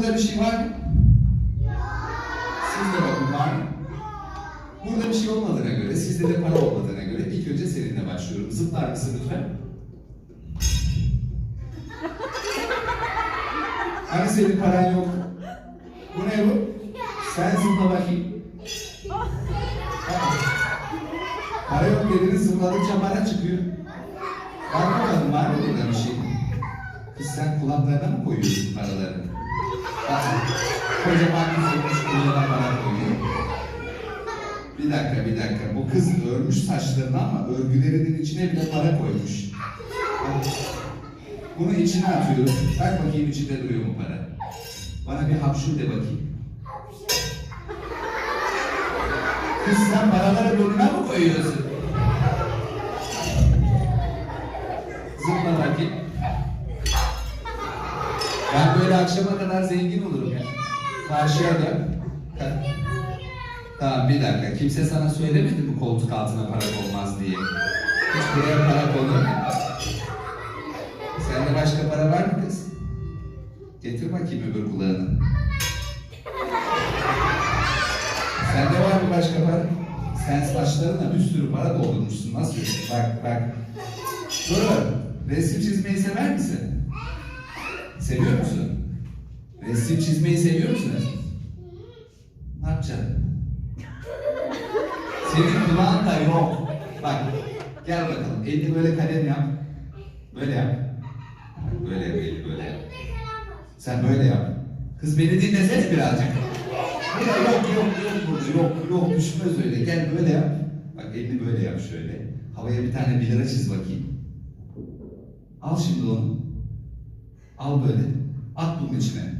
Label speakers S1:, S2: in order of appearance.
S1: Burada bir şey var mı? Siz de bakın var mı? Burada bir şey olmadığına göre, sizde de para olmadığına göre ilk önce seninle başlıyorum. Zıplar mısın lütfen? Hani senin paran yok? Bu ne bu? Sen zıpla bakayım. Para yok dediniz zıpladıkça para çıkıyor. Bak bakalım var mı burada bir şey? Kız sen kulaklarına mı koyuyorsun paraları? Bak, kocaman kız olmuş kulağına para koyuyor. Bir dakika bir dakika. Bu kız örmüş saçlarını ama örgülerinin içine bile para koymuş. Bunu içine atıyorum. Bak bakayım içinde duruyor mu para. Bana bir hapşur de bakayım. Kız sen paraları burnuna mı koyuyorsun? Zıpla bakayım. Ben böyle akşama kadar zengin olurum ya. Karşıya da. Tamam bir dakika. Kimse sana söylemedi mi koltuk altına para konmaz diye? Hiç buraya para konur? Sende başka para var mı kız? Getir bakayım öbür kulağını. Sende var mı başka para? Sen saçlarına bir sürü para doldurmuşsun. Nasıl? Bak bak. Dur. Resim çizmeyi sever misin? Seviyor musun? Resim çizmeyi seviyor musun? Ne yapacaksın? Senin kulağın da yok. Bak, gel bakalım. Elini böyle kalem yap. Böyle yap. Böyle yap, elini böyle yap. Sen böyle yap. Kız beni dinlesene birazcık. Burada yok, yok, yok burada, yok, yok düşmez öyle. Gel böyle yap. Bak elini böyle yap şöyle. Havaya bir tane bir lira çiz bakayım. Al şimdi onu. Al böyle. At bunun içine.